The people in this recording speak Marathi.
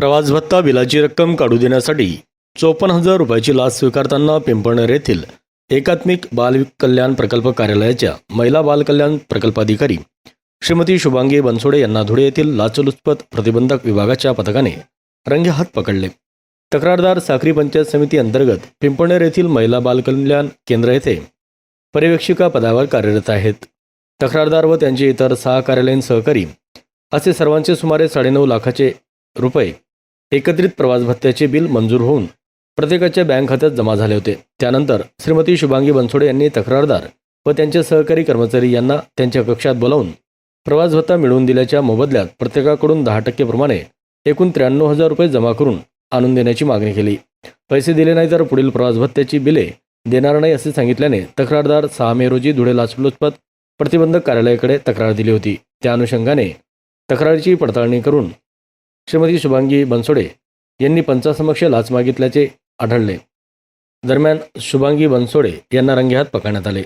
प्रवास भत्ता बिलाची रक्कम काढू देण्यासाठी चोपन्न हजार रुपयाची लाच स्वीकारताना पिंपळनेर येथील एकात्मिक बाल कल्याण प्रकल्प कार्यालयाच्या महिला बाल कल्याण प्रकल्पाधिकारी श्रीमती शुभांगी बनसोडे यांना धुळे येथील लाचलुचपत प्रतिबंधक विभागाच्या पथकाने रंगेहात पकडले. तक्रारदार साखरी पंचायत समिती अंतर्गत पिंपळनेर येथील महिला बाल कल्याण केंद्र येथे पर्यवेक्षिका पदावर कार्यरत आहेत. तक्रारदार व त्यांचे इतर सहा कार्यालयीन सहकारी असे सर्वांचे सुमारे साडेनऊ लाखाचे रुपये एकत्रित प्रवास भत्त्याचे बिल मंजूर होऊन प्रत्येकाच्या बँक खात्यात जमा झाले होते. त्यानंतर श्रीमती शुभांगी बनसोडे यांनी तक्रारदार व त्यांचे सहकारी कर्मचारी यांना त्यांच्या कक्षात बोलावून प्रवास भत्ता मिळवून दिल्याच्या मोबदल्यात प्रत्येकाकडून दहा टक्केप्रमाणे एकूण त्र्याण्णव हजार रुपये जमा करून आणून देण्याची मागणी केली. पैसे दिले नाही तर पुढील प्रवास भत्त्याची बिले देणार नाही असे सांगितल्याने तक्रारदार सहा मे रोजी धुळे लाचलुचपत प्रतिबंधक कार्यालयाकडे तक्रार दिली होती. त्या अनुषंगाने तक्रारीची पडताळणी करून श्रीमती शुभांगी बनसोडे यांनी पंचासमक्ष लाच मागितल्याचे आढळले. दरम्यान शुभांगी बनसोडे यांना रंगेहात पकडण्यात आले.